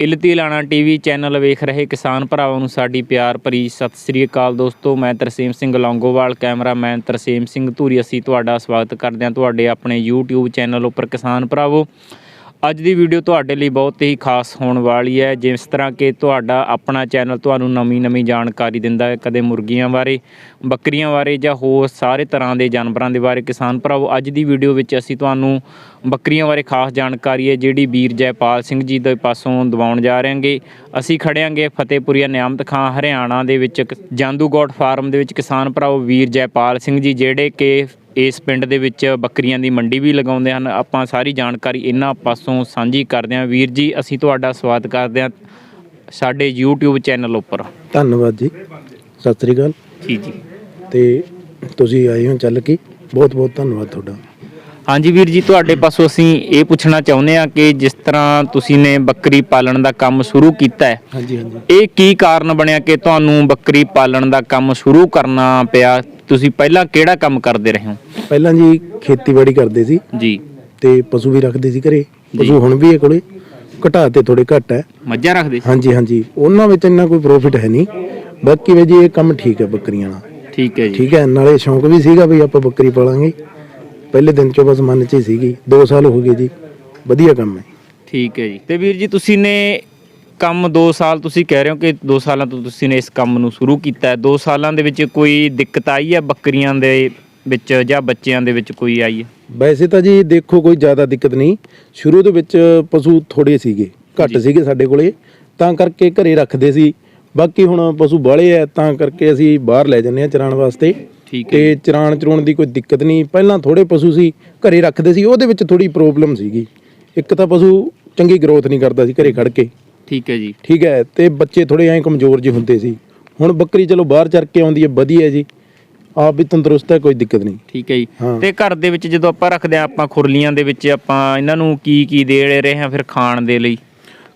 ਇਲਤੀ ਲਾਣਾ TV channel ਵੇਖ ਰਹੇ ਕਿਸਾਨ ਭਰਾਵਾਂ ਨੂੰ ਸਾਡੀ ਪਿਆਰ ਭਰੀ ਸਤਿ ਸ੍ਰੀ ਅਕਾਲ ਦੋਸਤੋ, ਮੈਂ ਤਰਸੇਮ ਸਿੰਘ ਲੌਂਗੋਵਾਲ, ਕੈਮਰਾਮੈਨ ਤਰਸੇਮ ਸਿੰਘ ਧੂਰੀ। ਅਸੀਂ ਤੁਹਾਡਾ ਸਵਾਗਤ ਕਰਦੇ ਹਾਂ ਤੁਹਾਡੇ ਆਪਣੇ YouTube ਚੈਨਲ ਉੱਪਰ ਕਿਸਾਨ ਭਰਾਵੋ। ਅੱਜ ਦੀ ਵੀਡੀਓ ਤੁਹਾਡੇ ਲਈ ਬਹੁਤ ਹੀ ਖਾਸ ਹੋਣ ਵਾਲੀ ਹੈ। ਜਿਸ ਤਰ੍ਹਾਂ ਕਿ ਤੁਹਾਡਾ ਆਪਣਾ ਚੈਨਲ ਤੁਹਾਨੂੰ ਨਵੀਂ-ਨਵੀਂ ਜਾਣਕਾਰੀ ਦਿੰਦਾ ਹੈ, ਕਦੇ ਮੁਰਗੀਆਂ ਬਾਰੇ, ਬੱਕਰੀਆਂ ਬਾਰੇ ਜਾਂ ਹੋਰ ਸਾਰੇ ਤਰ੍ਹਾਂ ਦੇ ਜਾਨਵਰਾਂ ਦੇ ਬਾਰੇ। ਕਿਸਾਨ ਭਰਾਵੋ, ਅੱਜ ਦੀ ਵੀਡੀਓ ਵਿੱਚ ਅਸੀਂ ਤੁਹਾਨੂੰ ਬੱਕਰੀਆਂ ਬਾਰੇ ਖਾਸ ਜਾਣਕਾਰੀ ਹੈ, ਜਿਹੜੀ ਵੀਰ ਜੈਪਾਲ ਸਿੰਘ ਜੀ ਦੇ ਪਾਸੋਂ ਦਿਵਾਉਣ ਜਾ ਰਹੇ ਹਾਂਗੇ ਅਸੀਂ ਖੜਿਆਂਗੇ ਫਤਿਹਪੁਰੀਆ ਨਿਆਮਤ ਖਾਂ, ਹਰਿਆਣਾ ਦੇ ਵਿੱਚ ਇੱਕ ਜਾਦੂਗੋਟ ਫਾਰਮ ਦੇ ਵਿੱਚ। ਕਿਸਾਨ ਭਰਾਵੋ, ਵੀਰ ਜੈਪਾਲ ਸਿੰਘ ਜੀ, ਜਿਹੜੇ ਕਿ ਇਸ ਪਿੰਡ ਦੇ ਵਿੱਚ ਬੱਕਰੀਆਂ ਦੀ ਮੰਡੀ ਵੀ ਲਗਾਉਂਦੇ ਹਨ। ਆਪਾਂ ਸਾਰੀ ਜਾਣਕਾਰੀ ਇਹਨਾਂ ਪਾਸੋਂ ਸਾਂਝੀ ਕਰਦੇ ਹਾਂ। ਵੀਰ ਜੀ ਅਸੀਂ ਤੁਹਾਡਾ ਸਵਾਗਤ ਕਰਦੇ ਹਾਂ ਸਾਡੇ YouTube ਚੈਨਲ ਉੱਪਰ। ਧੰਨਵਾਦ ਜੀ। ਸਤਿ ਸ੍ਰੀ ਅਕਾਲ। ਜੀ ਜੀ। ਤੇ ਤੁਸੀਂ ਆਏ ਹੋ ਚੱਲ ਕੇ। ਬਹੁਤ ਬਹੁਤ ਧੰਨਵਾਦ ਤੁਹਾਡਾ। ਹਾਂਜੀ ਵੀਰ ਜੀ ਤੁਹਾਡੇ ਪਾਸੋਂ ਅਸੀਂ ਇਹ ਪੁੱਛਣਾ ਚਾਹੁੰਦੇ ਹਾਂ ਕਿ ਜਿਸ ਤਰ੍ਹਾਂ ਤੁਸੀਂ ਨੇ ਬੱਕਰੀ ਪਾਲਣ ਦਾ ਕੰਮ ਸ਼ੁਰੂ ਕੀਤਾ ਹੈ ਹਾਂਜੀ ਹਾਂਜੀ। ਇਹ ਕੀ ਕਾਰਨ ਬਣਿਆ ਕਿ ਤੁਹਾਨੂੰ ਬੱਕਰੀ ਪਾਲਣ ਦਾ ਕੰਮ ਸ਼ੁਰੂ ਕਰਨਾ ਪਿਆ? ਤੁਸੀਂ ਪਹਿਲਾਂ ਕਿਹੜਾ ਕੰਮ ਕਰਦੇ ਰਹੇ ਹੋ? ਪਹਿਲਾਂ ਜੀ ਖੇਤੀਬਾੜੀ ਕਰਦੇ ਸੀ। ਜੀ। ਤੇ ਪਸ਼ੂ ਵੀ ਰੱਖਦੇ ਸੀ ਘਰੇ। ਪਸ਼ੂ ਹੁਣ ਵੀ ਹੈ ਕੋਲੇ। ਘਟਾ ਤੇ ਥੋੜੇ ਘੱਟ ਹੈ। ਮੱਝਾਂ ਰੱਖਦੇ ਸੀ? ਹਾਂਜੀ ਹਾਂਜੀ। ਉਹਨਾਂ ਵਿੱਚ ਇੰਨਾ ਕੋਈ ਪ੍ਰੋਫਿਟ ਹੈ ਨਹੀਂ। ਬਾਕੀ ਵੇ ਜੀ ਇਹ ਕੰਮ ਠੀਕ ਹੈ ਬੱਕਰੀਆਂ ਦਾ ਠੀਕ ਹੈ ਜੀ। ਠੀਕ ਹੈ। ਨਾਲੇ ਸ਼ੌਂਕ ਵੀ ਸੀਗਾ ਵੀ ਆਪਾਂ ਬੱਕਰੀ ਪਾਲਾਂਗੇ। ਪਹਿਲੇ ਦਿਨ ਚੋਂ ਬਸ ਮਨ 'ਚ ਹੀ ਸੀਗੀ। 2 ਸਾਲ ਹੋ ਗਏ ਜੀ। ਵਧੀਆ ਕੰਮ ਹੈ। ਠੀਕ ਹੈ ਜੀ। ਤੇ ਵੀਰ ਜੀ ਤੁਸੀਂ ਨੇ ਕੰਮ 2 ਸਾਲ ਤੁਸੀਂ ਕਹਿ ਰਹੇ ਹੋ ਕਿ 2 ਸਾਲਾਂ ਤੋਂ ਤੁਸੀਂ ਨੇ ਇਸ ਕੰਮ ਨੂੰ ਸ਼ੁਰੂ ਕੀਤਾ ਹੈ। 2 ਸਾਲਾਂ ਦੇ ਵਿੱਚ ਕੋਈ ਦਿੱਕਤ ਆਈ ਹੈ ਬੱਕਰੀਆਂ ਦੇ ਵਿੱਚ ਜਾਂ ਬੱਚਿਆਂ ਦੇ ਵਿੱਚ ਕੋਈ ਆਈ ਹੈ? ਵੈਸੇ ਤਾਂ ਜੀ ਦੇਖੋ ਕੋਈ ਜ਼ਿਆਦਾ ਦਿੱਕਤ ਨਹੀਂ। ਸ਼ੁਰੂ ਦੇ ਵਿੱਚ ਪਸ਼ੂ ਥੋੜੇ ਸੀਗੇ ਘੱਟ। ਸੀਗੇ ਸਾਡੇ ਕੋਲੇ। ਤਾਂ ਕਰਕੇ ਘਰੇ ਰੱਖਦੇ ਸੀ। ਬਾਕੀ ਹੁਣ ਪਸ਼ੂ ਬਾਹਲੇ ਆ ਤਾਂ ਕਰਕੇ ਅਸੀਂ ਬਾਹਰ ਲੈ ਜੰਨੇ ਆ ਚਰਾਉਣ ਵਾਸਤੇ। ਠੀਕ ਹੈ ਤੇ ਚਰਾਣ ਚਰੂਣ ਦੀ ਕੋਈ ਦਿੱਕਤ ਨਹੀਂ। ਪਹਿਲਾਂ ਥੋੜੇ ਪਸ਼ੂ ਸੀ ਘਰੇ ਰੱਖਦੇ ਸੀ। ਉਹਦੇ ਵਿੱਚ ਥੋੜੀ ਪ੍ਰੋਬਲਮ ਸੀਗੀ। ਇੱਕ ਤਾਂ ਪਸ਼ੂ ਚੰਗੀ ਗਰੋਥ ਨਹੀਂ ਕਰਦਾ ਸੀ ਘਰੇ ਖੜ ਕੇ। ਠੀਕ ਹੈ ਜੀ। ਠੀਕ ਹੈ ਤੇ ਬੱਚੇ ਥੋੜੇ ਐਂ ਕਮਜ਼ੋਰ ਜਿਹੇ ਹੁੰਦੇ ਸੀ। ਹੁਣ ਬੱਕਰੀ ਚਲੋ ਬਾਹਰ ਚਰ ਕੇ ਆਉਂਦੀ ਹੈ ਵਧੀਆ ਜੀ। ਆਪ ਵੀ ਤੰਦਰੁਸਤ ਹੈ ਕੋਈ ਦਿੱਕਤ ਨਹੀਂ। ਠੀਕ ਹੈ ਜੀ। ਹਾਂ। ਤੇ ਘਰ ਦੇ ਵਿੱਚ ਜਦੋਂ ਆਪਾਂ ਰੱਖਦੇ ਆ ਆਪਾਂ ਖੁਰਲੀਆਂ ਦੇ ਵਿੱਚ ਆਪਾਂ ਇਹਨਾਂ ਨੂੰ ਕੀ ਕੀ ਦੇ ਰਹੇ ਹਾਂ ਫਿਰ ਖਾਣ ਦੇ ਲਈ?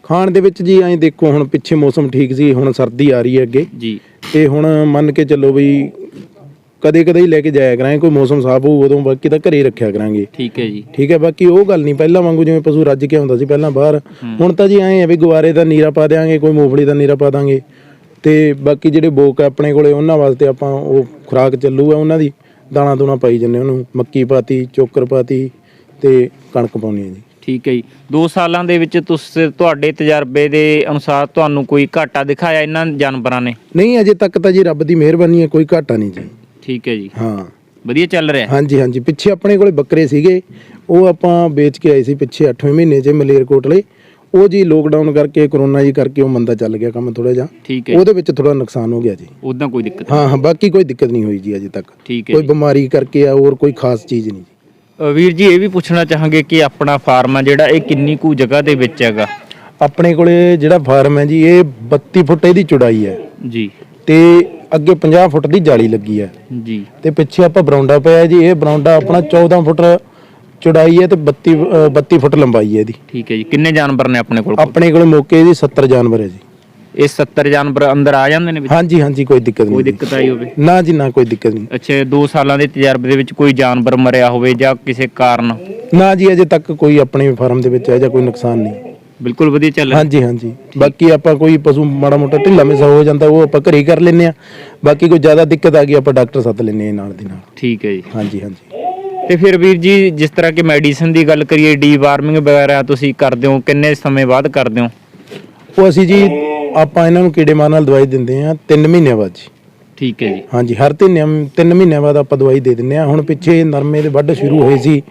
ਖਾਣ ਦੇ ਵਿੱਚ ਜੀ ਐਂ ਦੇਖੋ ਹੁਣ ਪਿੱਛੇ ਮੌਸਮ ਠੀਕ ਸੀ ਹੁਣ ਸਰਦੀ ਆ ਰਹੀ ਹੈ ਅੱਗੇ। ਜੀ। ਤੇ ਹੁਣ ਮੰਨ ਕੇ ਚੱਲੋ ਵੀ ਕਦੇ ਕਦੇ ਹੀ ਲੈ ਕੇ ਜਾਇਆ ਕਰਾਂਗੇ ਕੋਈ ਮੌਸਮ ਸਾਫ਼ ਹੋਊ ਉਦੋਂ ਬਾਕੀ ਤਾਂ ਘਰੇ ਰੱਖਿਆ ਕਰਾਂਗੇ। ਠੀਕ ਹੈ ਜੀ। ਠੀਕ ਹੈ ਬਾਕੀ ਉਹ ਗੱਲ ਨਹੀਂ ਪਹਿਲਾਂ ਵਾਂਗੂ ਜਿਵੇਂ ਪਸ਼ੂ ਰੱਜ ਕੇ ਆਉਂਦਾ ਸੀ ਪਹਿਲਾਂ ਬਾਹਰ ਹੁਣ ਤਾਂ ਜੀ ਐਂ ਆ ਵੀ ਗੁਵਾਰੇ ਦਾ ਨੀਰਾ ਪਾ ਦਿਆਂਗੇ ਕੋਈ ਮੂੰਗਫਲੀ ਦਾ ਨੀਰਾ ਪਾ ਦਾਂਗੇ ਤੇ ਬਾਕੀ ਜਿਹੜੇ ਬੋਕ ਆ ਆਪਣੇ ਕੋਲੇ ਉਹਨਾਂ ਵਾਸਤੇ ਆਪਾਂ ਉਹ ਖੁਰਾਕ ਚੱਲੂਗਾ ਉਹਨਾਂ ਦੀ ਦਾਣਾ ਦੂਣਾ ਪਾਈ ਜੰਨੇ ਉਹਨੂੰ ਮੱਕੀ ਪਾਤੀ ਚੋਕਰ ਪਾਤੀ ਤੇ ਕਣਕ ਪਾਉਣੀ ਹੈ ਜੀ। ਠੀਕ ਹੈ ਜੀ। 2 ਸਾਲਾਂ ਦੇ ਵਿੱਚ ਤੁਸੀਂ ਤੁਹਾਡੇ ਤਜਰਬੇ ਦੇ ਅਨੁਸਾਰ ਤੁਹਾਨੂੰ ਕੋਈ ਘਾਟਾ ਦਿਖਾਇਆ ਇਹਨਾਂ ਜਾਨਵਰਾਂ ਨੇ? ਨਹੀਂ ਅਜੇ ਤੱਕ ਤਾਂ ਜੀ ਰੱਬ ਦੀ ਮਿਹਰਬਾਨੀ ਹੈ ਕੋਈ ਘਾਟਾ ਨਹੀਂ ਜੀ। ਠੀਕ ਹੈ ਜੀ। ਹਾਂ। ਵਧੀਆ ਚੱਲ ਰਿਹਾ ਹੈ। ਹਾਂਜੀ ਹਾਂਜੀ। ਪਿੱਛੇ ਆਪਣੇ ਕੋਲੇ ਬੱਕਰੇ ਸੀਗੇ। ਉਹ ਆਪਾਂ ਵੇਚ ਕੇ ਆਏ ਸੀ ਪਿੱਛੇ 8ਵੇਂ ਮਹੀਨੇ 'ਚ ਮਲੇਰਕੋਟਲੇ ਉਹ ਜੀ ਲੋਕਡਾਊਨ ਕਰਕੇ ਕਰੋਨਾ ਜੀ ਕਰਕੇ ਉਹ ਮੰਦਾ ਚੱਲ ਗਿਆ ਕੰਮ ਥੋੜਾ ਜਿਹਾ। ਠੀਕ ਹੈ ਉਹਦੇ ਵਿੱਚ ਥੋੜਾ ਨੁਕਸਾਨ ਹੋ ਗਿਆ ਜੀ। ਉਦਾਂ ਕੋਈ ਦਿੱਕਤ ਹਾਂ ਹਾਂ। ਬਾਕੀ ਕੋਈ ਦਿੱਕਤ ਨਹੀਂ ਹੋਈ ਜੀ ਅਜੇ ਤੱਕ। ਠੀਕ ਹੈ ਕੋਈ ਜੀ। ਬਿਮਾਰੀ ਕਰਕੇ ਆ ਹੋਰ ਕੋਈ ਖਾਸ ਚੀਜ਼ ਨਹੀਂ ਜੀ। ਅ, ਵੀਰ ਜੀ ਇਹ ਵੀ ਪੁੱਛਣਾ ਚਾਹਾਂਗੇ ਕਿ ਆਪਣਾ ਫਾਰਮ ਆ ਜਿਹੜਾ ਇਹ ਕਿੰਨੀ ਕੁ ਜਗ੍ਹਾ ਦੇ ਵਿੱਚ ਹੈਗਾ? ਆਪਣੇ ਕੋਲੇ ਜਿਹੜਾ ਫਾਰਮ ਹੈ ਜੀ ਇਹ 32 ਫੁੱਟ ਇਹਦੀ ਚੌੜਾਈ ਹੈ। ਜੀ। ਤੇ ਅੱਗੇ 50 ਫੁੱਟ ਦੀ ਜਾਲੀ ਲੱਗੀ ਹੈ। ਜੀ। ਤੇ ਪਿੱਛੇ ਆਪਾਂ ਬਰਾਉਂਡਾ ਪਿਆ ਜੀ ਇਹ ਬਰਾਉਂਡਾ ਆਪਣਾ 14 ਫੁੱਟ ਚੌੜਾਈ ਹੈ ਤੇ 32 ਅ, 32 ਫੁੱਟ ਲੰਬਾਈ ਹੈ ਇਹਦੀ। ਠੀਕ ਹੈ ਜੀ। ਕਿੰਨੇ ਜਾਨਵਰ ਨੇ ਆਪਣੇ ਕੋਲ? ਆਪਣੇ ਕੋਲੇ ਮੌਕੇ ਦੀ 70 ਜਾਨਵਰ ਹੈ ਜੀ। ਇਹ 70 ਜਾਨਵਰ ਅੰਦਰ ਆ ਜਾਂਦੇ ਨੇ ਵਿੱਚ? ਹਾਂਜੀ ਹਾਂਜੀ ਕੋਈ ਦਿੱਕਤ ਕੋਈ ਨਹੀਂ ਜੀ। ਦਿੱਕਤ ਆਈ ਹੋਵੇ? ਨਾ ਜੀ ਨਾ ਕੋਈ ਦਿੱਕਤ ਨਹੀਂ। ਅੱਛਾ 2 ਸਾਲਾਂ ਦੇ ਤਜਰਬੇ ਦੇ ਵਿੱਚ ਕੋਈ ਜਾਨਵਰ ਮਰਿਆ ਹੋਵੇ ਜਾਂ ਕਿਸੇ ਕਾਰਨ? ਨਾ ਜੀ ਅਜੇ ਤੱਕ ਕੋਈ ਆਪਣੇ ਫਾਰਮ ਦੇ ਵਿੱਚ ਹੈ ਜਾਂ ਕੋਈ ਨੁਕਸਾਨ ਨਹੀਂ। ਬਿਲਕੁਲ ਵਧੀਆ ਚੱਲ ਰਿਹਾ। ਹਾਂਜੀ ਹਾਂਜੀ। ਬਾਕੀ ਆਪਾਂ ਕੋਈ ਪਸ਼ੂ ਮਾੜਾ ਮੋਟਾ ਢਿੱਲਾ ਮਿਸਾ ਹੋ ਜਾਂਦਾ ਉਹ ਆਪਾਂ ਘਰੇ ਕਰ ਲੈਂਦੇ ਆ ਬਾਕੀ ਕੋਈ ਜ਼ਿਆਦਾ ਦਿੱਕਤ ਆ ਗਈ ਆਪਾਂ ਡਾਕਟਰ ਸੱਦ ਲੈਂਦੇ ਆ ਨਾਲ ਦੀ ਨਾਲ। ਠੀਕ ਹੈ ਜੀ। ਹਾਂਜੀ ਹਾਂਜੀ। ਤੇ ਫਿਰ ਵੀਰ ਜੀ ਜਿਸ ਤਰ੍ਹਾਂ ਕਿ ਮੈਡੀਸਨ ਦੀ ਗੱਲ ਕਰੀਏ ਡੀ ਵਾਰਮਿੰਗ ਵਗੈਰਾ ਤੁਸੀਂ ਕਰਦੇ ਹੋ ਕਿੰਨੇ ਸਮੇਂ ਬਾਅਦ ਕਰਦੇ ਹੋ? ਉਹ ਅਸੀਂ ਜੀ ਆਪਾਂ ਇਹਨਾਂ ਨੂੰ ਕੀੜੇ ਮਾਰ ਨਾਲ ਦਵਾਈ ਦਿੰਦੇ ਆ 3 ਮਹੀਨਿਆਂ ਬਾਅਦ ਜੀ। ਠੀਕ ਹੈ ਜੀ। ਹਾਂਜੀ ਹਰ ਤਿੰਨ ਤਿੰਨ ਮਹੀਨਿਆਂ ਬਾਅਦ ਆਪਾਂ ਦਵਾਈ ਦੇ ਦਿੰਦੇ ਆ ਹੁਣ ਪਿੱਛੇ ਨਰਮੇ ਦੇ ਵੱਢ ਸ਼ੁਰੂ ਹੋਏ ਸੀ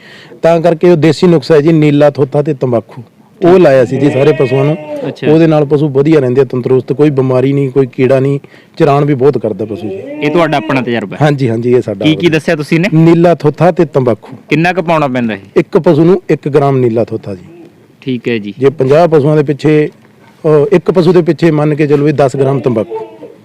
ਤਾਂ ਕਰਕੇ ਉਹ ਦੇਸੀ ਨੁਕਸਾ ਹੈ ਜੀ ਨੀਲਾ ਥੋਥਾ ਤੇ ਤੰਬਾਕੂ। ਉਹ ਲਾਇਆ ਸੀ ਜੀ ਸਾਰੇ ਪਸ਼ੂਆਂ ਨੂੰ। ਅੱਛਾ। ਉਹਦੇ ਨਾਲ ਪਸ਼ੂ ਵਧੀਆ ਰਹਿੰਦੇ ਆ ਤੰਦਰੁਸਤ ਕੋਈ ਬਿਮਾਰੀ ਨਹੀਂ ਕੋਈ ਕੀੜਾ ਨਹੀਂ ਚਰਾਣ ਵੀ ਬਹੁਤ ਕਰਦਾ ਪਸ਼ੂ ਜੀ। ਇਹ ਤੁਹਾਡਾ ਆਪਣਾ ਤਜਰਬਾ ਹੈ? ਹਾਂਜੀ ਹਾਂਜੀ ਇਹ ਸਾਡਾ ਕੀ ਕੀ ਦੱਸਿਆ ਤੁਸੀਂ ਨੇ? ਨੀਲਾ ਥੋਥਾ ਤੇ ਤੰਬਾਕੂ। ਕਿੰਨਾ ਕੁ ਪਾਉਣਾ ਪੈਂਦਾ ਇਹ? ਇੱਕ ਪਸ਼ੂ ਨੂੰ 1 ਗ੍ਰਾਮ ਨੀਲਾ ਥੋਥਾ ਜੀ। ਠੀਕ ਹੈ ਜੀ। ਜੇ 50 ਪਸ਼ੂਆਂ ਦੇ ਪਿੱਛੇ ਅਹ, ਇੱਕ ਪਸ਼ੂ ਦੇ ਪਿੱਛੇ ਮੰਨ ਕੇ ਚੱਲੋ ਵੀ 10 ਗ੍ਰਾਮ ਤੰਬਾਕੂ।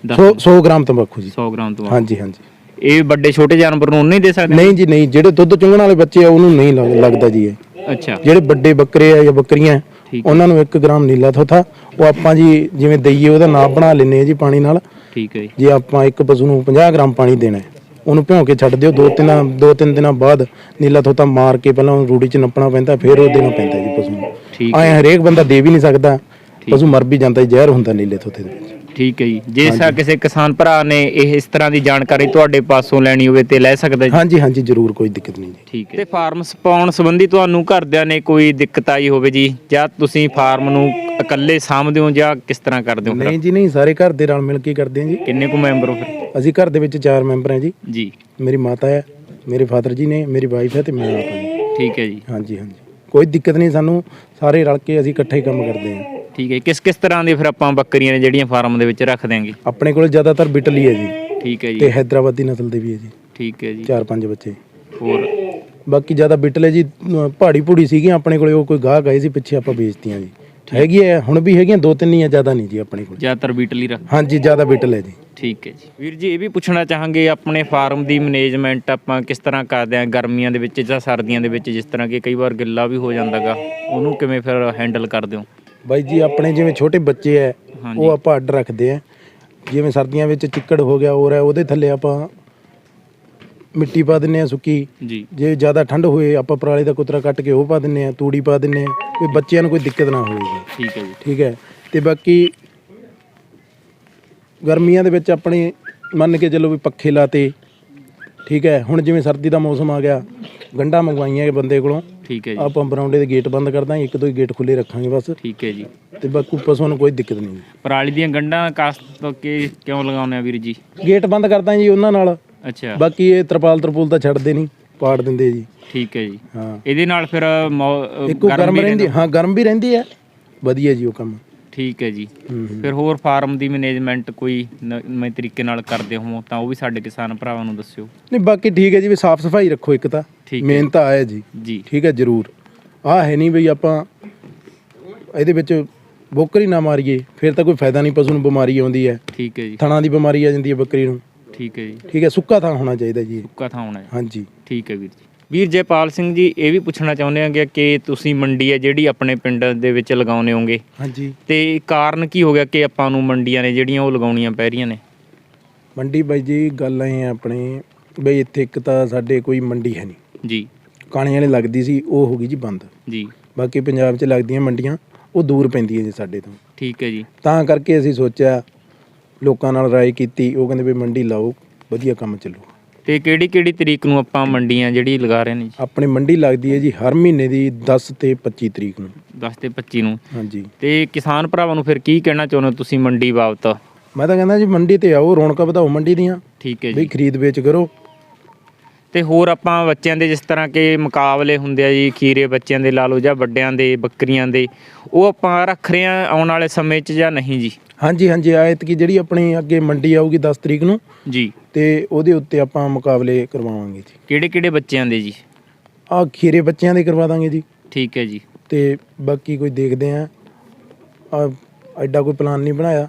ਦਸ- 100 100 ਗ੍ਰਾਮ ਤੰਬਾਕੂ ਜੀ। 100 ਗ੍ਰਾਮ ਤੋਂ ਹਾਂਜੀ ਹਾਂਜੀ। ਇਹ ਵੱਡੇ ਛੋਟੇ ਜਾਨਵਰ ਨੂੰ ਨਹੀਂ ਦੇ ਸਕਦੇ? ਨਹੀਂ ਜੀ ਨਹੀਂ। ਜਿਹੜੇ ਦੁੱਧ ਚੁੰਗਣ ਵਾਲੇ ਬੱਚੇ ਆ ਉਹਨੂੰ ਨਹੀਂ ਲੱਗ- ਲੱਗਦਾ ਜੀ ਇਹ। ਅੱਛਾ। ਜਿਹੜੇ ਵੱਡੇ ਬੱਕਰੇ ਆ ਜਾਂ ਬੱਕਰੀਆਂ ਠੀਕ ਉਹਨਾਂ ਨੂੰ 1 ਗ੍ਰਾਮ ਨੀਲਾ ਥੋਥਾ ਉਹ ਆਪਾਂ ਜੀ ਜਿਵੇਂ ਦਈਏ ਉਹਦਾ ਨਾਪ ਬਣਾ ਲੈਨੇ ਆ ਜੀ ਪਾਣੀ ਨਾਲ। ਠੀਕ ਹੈ ਜੀ। ਜੇ ਆਪਾਂ ਇੱਕ ਪਸ਼ੂ ਨੂੰ 50 ਗ੍ਰਾਮ ਪਾਣੀ ਦੇਣਾ ਹੈ ਉਹਨੂੰ ਭਿਉਂ ਕੇ ਛੱਡ ਦਿਓ ਦੋ ਤਿੰਨ ਦੋ ਤਿੰਨ ਦਿਨਾਂ ਬਾਅਦ ਨੀਲਾ ਥੋਤਾ ਮਾਰ ਕੇ ਪਹਿਲਾਂ ਉਹਨੂੰ ਰੂੜੀ 'ਚ ਨੱਪਣਾ ਪੈਂਦਾ ਫਿਰ ਉਹ ਦੇਣਾ ਪੈਂਦਾ ਜੀ ਪਸ਼ੂ ਨੂੰ। ਠੀਕ ਐ ਹਰੇਕ ਬੰਦਾ ਦੇ ਵੀ ਨਹੀਂ ਸਕਦਾ ਪਸ਼ੂ ਮਰ ਵੀ ਜਾਂਦਾ ਜ਼ਹਿਰ ਹੁੰਦਾ ਨੀਲੇ ਤੋਤੇ ਦੇ ਵਿੱਚ। ਠੀਕ ਹੈ ਜੀ। ਜੇ ਸਾ ਕਿਸੇ ਕਿਸਾਨ ਭਰਾ ਨੇ ਇਹ ਇਸ ਤਰ੍ਹਾਂ ਦੀ ਜਾਣਕਾਰੀ ਤੁਹਾਡੇ ਪਾਸੋਂ ਲੈਣੀ ਹੋਵੇ ਤੇ ਲੈ ਸਕਦਾ ਜੀ? ਹਾਂਜੀ ਹਾਂਜੀ ਜ਼ਰੂਰ ਕੋਈ ਦਿੱਕਤ ਨਹੀਂ ਜੀ। ਠੀਕ ਹੈ ਤੇ ਫਾਰਮ ਸਪਾਉਣ ਸੰਬੰਧੀ ਤੁਹਾਨੂੰ ਘਰਦਿਆਂ ਨੇ ਕੋਈ ਦਿੱਕਤ ਆਈ ਹੋਵੇ ਜੀ? ਜਾਂ ਤੁਸੀਂ ਫਾਰਮ ਨੂੰ ਇਕੱਲੇ ਸਾਂਭਦੇ ਹੋ ਜਾਂ ਕਿਸ ਤਰ੍ਹਾਂ ਕਰਦੇ ਹੋ ਫਿਰ? ਨਹੀਂ ਜੀ ਨਹੀਂ ਸਾਰੇ ਘਰ ਦੇ ਨਾਲ ਮਿਲ ਕੇ ਕਰਦੇ ਹਾਂ ਜੀ। ਕਿੰਨੇ ਕੁ ਮੈਂਬਰ ਹੋ ਫਿਰ? ਅਸੀਂ ਘਰ ਦੇ ਵਿੱਚ ਚਾਰ ਮੈਂਬਰ ਹਾਂ ਜੀ। ਜੀ। ਮੇਰੀ ਮਾਤਾ ਹੈ ਮੇਰੇ ਫਾਦਰ ਜੀ ਨੇ ਮੇਰੀ ਵਾਈਫ ਹੈ ਤੇ ਮੈਂ ਆਪ ਹਾਂ ਜੀ। ਠੀਕ ਹੈ ਜੀ। ਹਾਂਜੀ ਹਾਂਜੀ। ਕੋਈ ਦਿੱਕਤ ਨਹੀਂ ਸਾਨੂੰ ਸਾਰੇ ਰਲ ਕੇ ਅਸੀਂ ਇਕੱਠੇ ਹੀ ਕੰਮ ਕਰਦੇ ਹਾਂ। ਠੀਕ ਹੈ ਕਿਸ ਕਿਸ ਤਰ੍ਹਾਂ ਦੀ ਫਿਰ ਆਪਾਂ ਬੱਕਰੀਆਂ ਨੇ ਜਿਹੜੀਆਂ ਫਾਰਮ ਦੇ ਵਿੱਚ ਰੱਖ ਦਿਆਂਗੇ? ਆਪਣੇ ਕੋਲ ਜ਼ਿਆਦਾਤਰ ਬਿਟਲੀ ਹੈ ਜੀ ਠੀਕ ਹੈ ਤੇ ਜੀ ਹੈਦਰਾਬਾਦੀ ਨਸਲ ਦੇ ਵੀ ਹੈ ਜੀ। ਠੀਕ ਹੈ ਜੀ। ਚਾਰ ਪੰਜ ਬੱਚੇ। ਹੋਰ? ਬਾਕੀ ਜ਼ਿਆਦਾ ਬਿਟਲੇ ਜੀ ਅਹ ਪਹਾੜੀ ਪੂੜੀ ਸੀਗੀਆਂ ਆਪਣੇ ਕੋਲੇ ਉਹ ਕੋਈ ਗਾਹਕ ਆਏ ਸੀ ਪਿੱਛੇ ਆਪਾਂ ਵੇਚਤੀਆਂ ਜੀ। ਹੈਗੀ ਹੈ ਹੁਣ ਵੀ ਹੈਗੀਆਂ ਦੋ ਤਿੰਨ ਹੀ ਆ ਜ਼ਿਆਦਾ ਨਹੀਂ ਜੀ ਆਪਣੇ ਕੋਲ। ਜ਼ਿਆਦਾਤਰ ਬੀਟਲੀ ਰੱਖ। ਹਾਂਜੀ ਜ਼ਿਆਦਾ ਬਿਟਲ ਹੈ ਜੀ। ਠੀਕ ਹੈ ਜੀ। ਵੀਰ ਜੀ ਇਹ ਵੀ ਪੁੱਛਣਾ ਚਾਹਾਂਗੇ ਆਪਣੇ ਫਾਰਮ ਦੀ ਮੈਨੇਜਮੈਂਟ ਆਪਾਂ ਕਿਸ ਤਰ੍ਹਾਂ ਕਰਦੇ ਆਂ ਗਰਮੀਆਂ ਦੇ ਵਿੱਚ ਜਾਂ ਸਰਦੀਆਂ ਦੇ ਵਿੱਚ ਜਿਸ ਤਰ੍ਹਾਂ ਕਿ ਕਈ ਵਾਰ ਗਿੱਲਾ ਵੀ ਹੋ ਜਾਂਦਾਗਾ ਉਹਨੂੰ ਕਿਵੇਂ ਫਿਰ ਹੈਂਡਲ ਕਰਦੇ ਹੋ? ਬਾਈ ਜੀ ਆਪਣੇ ਜਿਵੇਂ ਛੋਟੇ ਬੱਚੇ ਹਾਂਜੀ। ਉਹ ਆਪਾਂ ਅੱਡ ਰੱਖਦੇ ਆ। ਜਿਵੇਂ ਸਰਦੀਆਂ ਵਿੱਚ ਚਿੱਕੜ ਹੋ ਗਿਆ ਹੋਰ ਹੈ ਉਹਦੇ ਥੱਲੇ ਆਪਾਂ ਮਿੱਟੀ ਪਾ ਦਿੰਨੇ ਆ ਸੁੱਕੀ। ਜੀ। ਜੇ ਜ਼ਿਆਦਾ ਠੰਡ ਹੋਏ ਆਪਾਂ ਪਰਾਲੀ ਦਾ ਕੁਤਰਾ ਕੱਟ ਕੇ ਉਹ ਪਾ ਦਿੰਨੇ ਆ ਤੂੜੀ ਪਾ ਦਿੰਨੇ ਆ ਵੀ ਬੱਚਿਆਂ ਨੂੰ ਕੋਈ ਦਿੱਕਤ ਨਾ ਹੋਵੇ ਠੀਕ ਹੈ ਜੀ। ਠੀਕ ਹੈ। ਤੇ ਬਾਕੀ ਗਰਮੀਆਂ ਦੇ ਵਿੱਚ ਆਪਣੇ ਮੰਨ ਕੇ ਚੱਲੋ ਵੀ ਪੱਖੇ ਲਾਤੇ। ਠੀਕ ਹੈ। ਹੁਣ ਜਿਵੇਂ ਸਰਦੀ ਦਾ ਮੌਸਮ ਆ ਗਿਆ ਗੰਡਾ ਮੰਗਵਾਈਆਂ ਕਿ ਬੰਦੇ ਕੋਲੋਂ। ਠੀਕ ਹੈ ਜੀ। ਆਪਾਂ ਬਰਾਉਂਡੇ ਦੇ ਗੇਟ ਬੰਦ ਕਰ ਦਾਂਗੇ ਇੱਕ ਦੋ ਹੀ ਗੇਟ ਖੁੱਲੇ ਰੱਖਾਂਗੇ ਬਸ। ਠੀਕ ਹੈ ਜੀ। ਤੇ ਬਾਕੀ ਪਸ਼ੂਆਂ ਨੂੰ ਕੋਈ ਦਿੱਕਤ ਨਹੀਂ। ਪਰਾਲੀ ਦੀਆਂ ਗੰਢਾਂ ਕਾਸ ਤੋਂ ਕਿ ਕਿਉਂ ਲਗਾਉਂਦੇ ਆ ਵੀਰ ਜੀ? ਗੇਟ ਬੰਦ ਕਰ ਦਾਂਗੇ ਜੀ ਉਹਨਾਂ ਨਾਲ। ਅੱਛਾ। ਬਾਕੀ ਇਹ ਤਰਪਾਲ ਤਰਪੂਲ ਤਾਂ ਛੱਡਦੇ ਨਹੀਂ ਪਾੜ ਦਿੰਦੇ ਜੀ। ਠੀਕ ਹੈ ਜੀ। ਹਾਂ। ਇਹਦੇ ਨਾਲ ਫਿਰ ਮੌ- ਅ, ਇੱਕੋ ਗਰਮ ਵੀ ਰਹਿੰਦੀ ਹਾਂ ਗਰਮ ਵੀ ਰਹਿੰਦੀ ਹੈ। ਵਧੀਆ ਜੀ ਉਹ ਕੰਮ। ਠੀਕ ਹੈ ਜੀ। ਹੂੰ। ਫਿਰ ਹੋਰ ਫਾਰਮ ਦੀ ਮੈਨੇਜਮੈਂਟ ਕੋਈ ਨਵੇਂ ਤਰੀਕੇ ਨਾਲ ਕਰਦੇ ਹੋ ਤਾਂ ਉਹ ਵੀ ਸਾਡੇ ਕਿਸਾਨ ਭਰਾਵਾਂ ਨੂੰ ਦੱਸਿਓ। ਨਹੀਂ ਬਾਕੀ ਠੀਕ ਹੈ ਜੀ ਵੀ ਸਾਫ਼ ਸਫ਼ਾਈ ਰੱਖੋ ਇੱਕ ਤਾਂ। ਠੀਕ ਹੈ। ਮੇਨ ਤਾਂ ਆਇਆ ਜੀ। ਜੀ। ਠੀਕ ਹੈ ਜ਼ਰੂਰ। ਆਹ ਹੈ ਨਹੀਂ ਬਈ ਆਪਾਂ ਇਹਦੇ ਵਿੱਚ ਬੋਕਰੀ ਨਾ ਮਾਰੀਏ ਫਿਰ ਤਾਂ ਕੋਈ ਫਾਇਦਾ ਨਹੀਂ ਪਸ਼ੂ ਨੂੰ ਬਿਮਾਰੀ ਆਉਂਦੀ ਹੈ। ਠੀਕ ਹੈ ਜੀ। ਥਣਾ ਦੀ ਬਿਮਾਰੀ ਆ ਜਾਂਦੀ ਹੈ ਬੱਕਰੀ ਨੂੰ। ਠੀਕ ਹੈ ਜੀ। ਠੀਕ ਹੈ ਸੁੱਕਾ ਥਾਂ ਹੋਣਾ ਚਾਹੀਦਾ ਜੀ। ਸੁੱਕਾ ਥਾਂ ਹੋਣਾ ਹੈ ਹਾਂਜੀ। ਠੀਕ ਹੈ ਵੀਰ ਜੀ। ਵੀਰ ਜੈਪਾਲ ਸਿੰਘ ਜੀ ਇਹ ਵੀ ਪੁੱਛਣਾ ਚਾਹੁੰਦੇ ਹਾਂ ਕਿ ਤੁਸੀਂ ਮੰਡੀ ਹੈ ਜਿਹੜੀ ਆਪਣੇ ਪਿੰਡ ਦੇ ਵਿੱਚ ਲਗਾਉਨੇ ਹੋਗੇ ਹਾਂਜੀ। ਤੇ ਕਾਰਨ ਕੀ ਹੋ ਗਿਆ ਕਿ ਆਪਾਂ ਨੂੰ ਮੰਡੀਆਂ ਨੇ ਜਿਹੜੀਆਂ ਉਹ ਲਗਾਉਣੀਆਂ ਪੈ ਰਹੀਆਂ ਨੇ? ਮੰਡੀ ਬਾਈ ਜੀ ਗੱਲ ਐ ਆਪਣੇ ਬਈ ਇੱਥੇ ਇੱਕ ਤਾਂ ਸਾਡੇ ਕੋਈ ਮੰਡੀ ਹੈ ਨਹੀਂ। ਜੀ। ਕਾਣੇ ਵਾਲੇ ਲੱਗਦੀ ਸੀ ਉਹ ਹੋ ਗਈ ਜੀ ਬੰਦ। ਜੀ। ਬਾਕੀ ਪੰਜਾਬ 'ਚ ਲੱਗਦੀਆਂ ਮੰਡੀਆਂ ਉਹ ਦੂਰ ਪੈਂਦੀਆਂ ਜੀ ਸਾਡੇ ਤੋਂ। ਠੀਕ ਹੈ ਜੀ। ਤਾਂ ਕਰਕੇ ਅਸੀਂ ਸੋਚਿਆ ਲੋਕਾਂ ਨਾਲ ਰਾਏ ਕੀਤੀ ਉਹ ਕਹਿੰਦੇ ਵੀ ਮੰਡੀ ਲਾਓ ਵਧੀਆ ਕੰਮ ਚੱਲੂ। ਤੇ ਕਿਹੜੀ ਕਿਹੜੀ ਤਰੀਕ ਨੂੰ ਆਪਾਂ ਮੰਡੀਆਂ ਜਿਹੜੀ ਲਗਾ ਰਹੇ ਨੇ ਜੀ? ਆਪਣੀ ਮੰਡੀ ਲੱਗਦੀ ਹੈ ਜੀ ਹਰ ਮਹੀਨੇ ਦੀ 10 ਤੇ 25 ਤਰੀਕ ਨੂੰ। 10 ਤੇ 25 ਨੂੰ। ਹਾਂਜੀ। ਤੇ ਕਿਸਾਨ ਭਰਾਵਾਂ ਨੂੰ ਫਿਰ ਕੀ ਕਹਿਣਾ ਚਾਹੁੰਦੇ ਹੋ ਤੁਸੀਂ ਮੰਡੀ ਬਾਬਤ? ਮੈਂ ਤਾਂ ਕਹਿੰਦਾ ਜੀ ਮੰਡੀ ਤੇ ਆਓ ਰੌਣਕਾਂ ਵਧਾਓ ਮੰਡੀ ਦੀਆਂ। ਠੀਕ ਹੈ ਵੀ ਜੀ। ਖਰੀਦ ਵੇਚ ਕਰੋ। ਤੇ ਹੋਰ ਆਪਾਂ ਬੱਚਿਆਂ ਦੇ ਜਿਸ ਤਰ੍ਹਾਂ ਕਿ ਮੁਕਾਬਲੇ ਹੁੰਦੇ ਆ ਜੀ ਖੀਰੇ ਬੱਚਿਆਂ ਦੇ ਲਾ ਲਓ ਜਾਂ ਵੱਡਿਆਂ ਦੇ ਬੱਕਰੀਆਂ ਦੇ ਉਹ ਆਪਾਂ ਰੱਖ ਰਹੇ ਆ ਆਉਣ ਵਾਲੇ ਸਮੇਂ 'ਚ ਜਾਂ ਨਹੀਂ ਜੀ? ਹਾਂਜੀ ਹਾਂਜੀ ਆਇਤ ਕੀ ਜਿਹੜੀ ਆਪਣੀ ਅੱਗੇ ਮੰਡੀ ਆਊਗੀ 10 ਤਰੀਕ ਨੂੰ ਜੀ। ਤੇ ਉਹਦੇ ਉੱਤੇ ਆਪਾਂ ਮੁਕਾਬਲੇ ਕਰਵਾਵਾਂਗੇ ਜੀ। ਕਿਹੜੇ ਕਿਹੜੇ ਬੱਚਿਆਂ ਦੇ ਜੀ? ਆ ਖੀਰੇ ਬੱਚਿਆਂ ਦੇ ਕਰਵਾ ਦਾਂਗੇ ਜੀ। ਠੀਕ ਹੈ ਜੀ। ਤੇ ਬਾਕੀ ਕੋਈ ਦੇਖਦੇ ਆ। ਆ ਐਡਾ ਕੋਈ ਪਲਾਨ ਨਹੀਂ ਬਣਾਇਆ।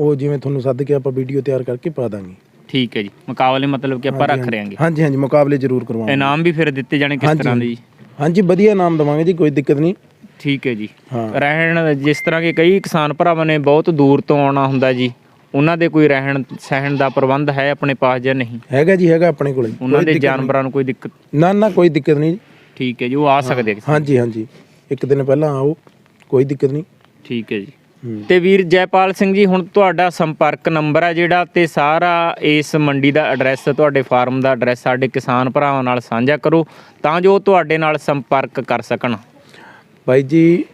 ਉਹ ਜਿਵੇਂ ਤੁਹਾਨੂੰ ਸੱਦ ਕੇ ਆਪਾਂ ਵੀਡੀਓ ਤਿਆਰ ਕਰਕੇ ਪਾ ਦਾਂਗੇ। ਠੀਕ ਹੈ ਜੀ। ਮੁਕਾਬਲੇ ਮਤਲਬ ਕਿ ਆਪਾਂ ਰੱਖ ਰਹੇ ਹਾਂਜੀ ਹਾਂਜੀ ਮੁਕਾਬਲੇ ਜ਼ਰੂਰ ਕਰਵਾਵਾਂਗੇ। ਇਨਾਮ ਵੀ ਫਿਰ ਦਿੱਤੇ ਜਾਣੇ ਕਿਸ ਤਰ੍ਹਾਂ ਦੇ ਜੀ? ਹਾਂਜੀ ਵਧੀਆ ਨਾਮ ਦਵਾਂਗੇ ਜੀ ਕੋਈ ਦਿੱਕਤ ਨਹੀਂ। ਠੀਕ ਹੈ ਜੀ। ਰਹਿਣ ਜਿਸ ਤਰ੍ਹਾਂ ਕਿ ਕਈ ਕਿਸਾਨ ਭਰਾਵਾਂ ਨੇ ਬਹੁਤ ਦੂਰ ਤੋਂ ਆਉਣਾ ਹੁੰਦਾ ਜੀ ਉਹਨਾਂ ਦੇ ਕੋਈ ਰਹਿਣ ਸਹਿਣ ਦਾ ਪ੍ਰਬੰਧ ਹੈ ਆਪਣੇ ਪਾਸ ਜਾਂ ਨਹੀਂ? ਹੈਗਾ ਜੀ ਹੈਗਾ ਆਪਣੇ ਕੋਲੇ ਉਹਨਾਂ ਦੇ ਜਾਨਵਰਾਂ ਨੂੰ ਕੋਈ ਦਿੱਕਤ। ਨਾ ਨਾ ਕੋਈ ਦਿੱਕਤ ਨਹੀਂ। ਠੀਕ ਹੈ ਜੀ ਉਹ ਆ ਸਕਦੇ ਹਾਂਜੀ ਹਾਂਜੀ। ਇੱਕ ਦਿਨ ਪਹਿਲਾਂ ਆਓ ਕੋਈ ਦਿੱਕਤ ਨਹੀਂ। ਠੀਕ ਹੈ ਜੀ। ਤੇ ਵੀਰ ਜੈਪਾਲ ਸਿੰਘ ਜੀ ਹੁਣ ਤੁਹਾਡਾ ਸੰਪਰਕ ਨੰਬਰ ਹੈ ਜਿਹੜਾ ਤੇ ਸਾਰਾ ਇਸ ਮੰਡੀ ਦਾ ਐਡਰੈਸ ਤੁਹਾਡੇ ਫਾਰਮ ਦਾ ਐਡਰੈਸ ਸਾਡੇ ਕਿਸਾਨ ਭਰਾਵਾਂ ਨਾਲ ਸਾਂਝਾ ਕਰੋ ਤਾਂ ਜੋ ਤੁਹਾਡੇ ਨਾਲ ਸੰਪਰਕ ਕਰ ਸਕਣ। ਬਾਈ ਜੀ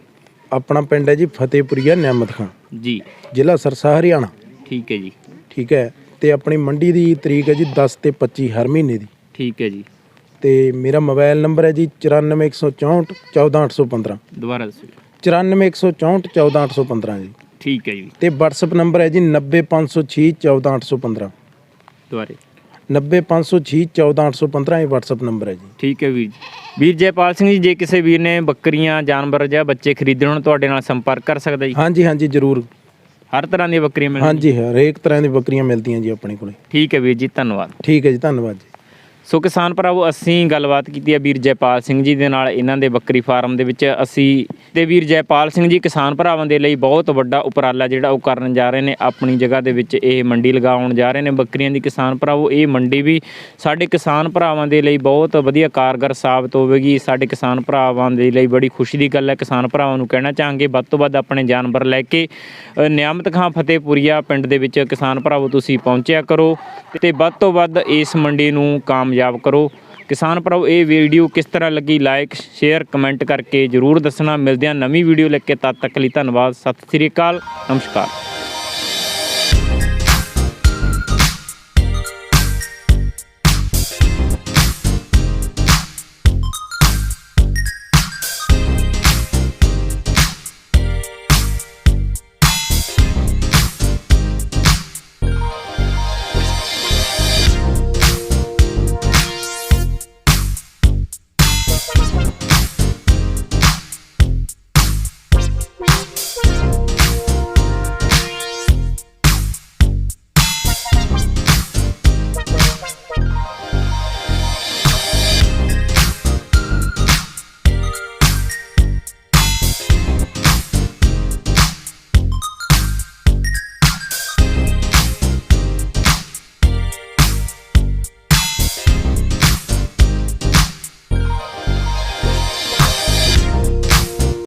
ਆਪਣਾ ਪਿੰਡ ਹੈ ਜੀ ਫਤਿਹਪੁਰੀਆ ਨਿਆਮਤ ਖਾਂ। ਜੀ। ਜ਼ਿਲ੍ਹਾ ਸਰਸਾ ਹਰਿਆਣਾ। ਠੀਕ ਹੈ ਜੀ। ਠੀਕ ਹੈ ਤੇ ਆਪਣੀ ਮੰਡੀ ਦੀ ਤਰੀਕ ਹੈ ਜੀ 10 ਤੇ 25 ਹਰ ਮਹੀਨੇ ਦੀ। ਠੀਕ ਹੈ ਜੀ। ਤੇ ਮੇਰਾ ਮੋਬਾਈਲ ਨੰਬਰ ਹੈ ਜੀ 94164 14815 ਦੁਬਾਰਾ ਦੱਸੋ 94164 14815 ਜੀ। ਠੀਕ ਹੈ ਜੀ। ਤੇ WhatsApp ਨੰਬਰ ਹੈ ਜੀ 90506 14815 ਦੁਬਾਰੇ। 90506 14815 ਇਹ WhatsApp ਨੰਬਰ ਹੈ ਜੀ। ਠੀਕ ਹੈ ਵੀਰ ਜੀ। ਵੀਰ ਜੈਪਾਲ ਸਿੰਘ ਜੀ ਜੇ ਕਿਸੇ ਵੀਰ ਨੇ ਬੱਕਰੀਆਂ ਜਾਨਵਰ ਜਾਂ ਬੱਚੇ ਖਰੀਦਣ ਹੋਣ ਤੁਹਾਡੇ ਨਾਲ ਸੰਪਰਕ ਕਰ ਸਕਦਾ ਜੀ? ਹਾਂਜੀ ਹਾਂਜੀ ਜ਼ਰੂਰ। ਹਰ ਤਰ੍ਹਾਂ ਦੀਆਂ ਬੱਕਰੀਆਂ ਮਿਲਣਗੀਆਂ? ਹਾਂਜੀ ਹਰੇਕ ਤਰ੍ਹਾਂ ਦੀ ਬੱਕਰੀਆਂ ਮਿਲਦੀਆਂ ਜੀ ਆਪਣੇ ਕੋਲੇ। ਠੀਕ ਹੈ ਵੀਰ ਜੀ ਧੰਨਵਾਦ। ਠੀਕ ਹੈ ਜੀ ਧੰਨਵਾਦ ਜੀ। ਸੋ ਕਿਸਾਨ ਭਰਾਵੋ, ਅਸੀਂ ਗੱਲਬਾਤ ਕੀਤੀ ਹੈ ਵੀਰ ਜੈਪਾਲ ਸਿੰਘ ਜੀ ਦੇ ਨਾਲ, ਇਹਨਾਂ ਦੇ ਬੱਕਰੀ ਫਾਰਮ ਦੇ ਵਿੱਚ। ਅਸੀਂ ਤੇ ਵੀਰ ਜੈਪਾਲ ਸਿੰਘ ਜੀ, ਕਿਸਾਨ ਭਰਾਵਾਂ ਦੇ ਲਈ ਬਹੁਤ ਵੱਡਾ ਉਪਰਾਲਾ ਜਿਹੜਾ ਉਹ ਕਰਨ ਜਾ ਰਹੇ ਨੇ, ਆਪਣੀ ਜਗ੍ਹਾ ਦੇ ਵਿੱਚ ਇਹ ਮੰਡੀ ਲਗਾਉਣ ਜਾ ਰਹੇ ਨੇ ਬੱਕਰੀਆਂ ਦੀ। ਕਿਸਾਨ ਭਰਾਵੋ, ਇਹ ਮੰਡੀ ਵੀ ਸਾਡੇ ਕਿਸਾਨ ਭਰਾਵਾਂ ਦੇ ਲਈ ਬਹੁਤ ਵਧੀਆ ਕਾਰਗਰ ਸਾਬਤ ਹੋਵੇਗੀ। ਸਾਡੇ ਕਿਸਾਨ ਭਰਾਵਾਂ ਦੇ ਲਈ ਬੜੀ ਖੁਸ਼ੀ ਦੀ ਗੱਲ ਹੈ। ਕਿਸਾਨ ਭਰਾਵਾਂ ਨੂੰ ਕਹਿਣਾ ਚਾਹਾਂਗੇ, ਵੱਧ ਤੋਂ ਵੱਧ ਆਪਣੇ ਜਾਨਵਰ ਲੈ ਕੇ ਨਿਆਮਤ ਖਾਂ ਫਤਿਹਪੁਰੀਆ ਪਿੰਡ ਦੇ ਵਿੱਚ ਕਿਸਾਨ ਭਰਾਵੋ ਤੁਸੀਂ ਪਹੁੰਚਿਆ ਕਰੋ ਤੇ ਵੱਧ ਤੋਂ ਵੱਧ ਇਸ ਮੰਡੀ ਨੂੰ ਕਾਮ ਕਾਮਯਾਬ ਕਰੋ। ਕਿਸਾਨ ਭਰਾਵੋ ਇਹ ਵੀਡੀਓ ਕਿਸ ਤਰ੍ਹਾਂ ਲੱਗੀ? ਲਾਈਕ ਸ਼ੇਅਰ ਕਮੈਂਟ ਕਰਕੇ ਜਰੂਰ ਦੱਸਣਾ। ਮਿਲਦੇ ਹਾਂ ਨਵੀਂ ਵੀਡੀਓ ਲੈ ਕੇ। ਤਦ ਤੱਕ ਲਈ ਧੰਨਵਾਦ। ਸਤਿ ਸ੍ਰੀ ਅਕਾਲ। ਨਮਸਕਾਰ।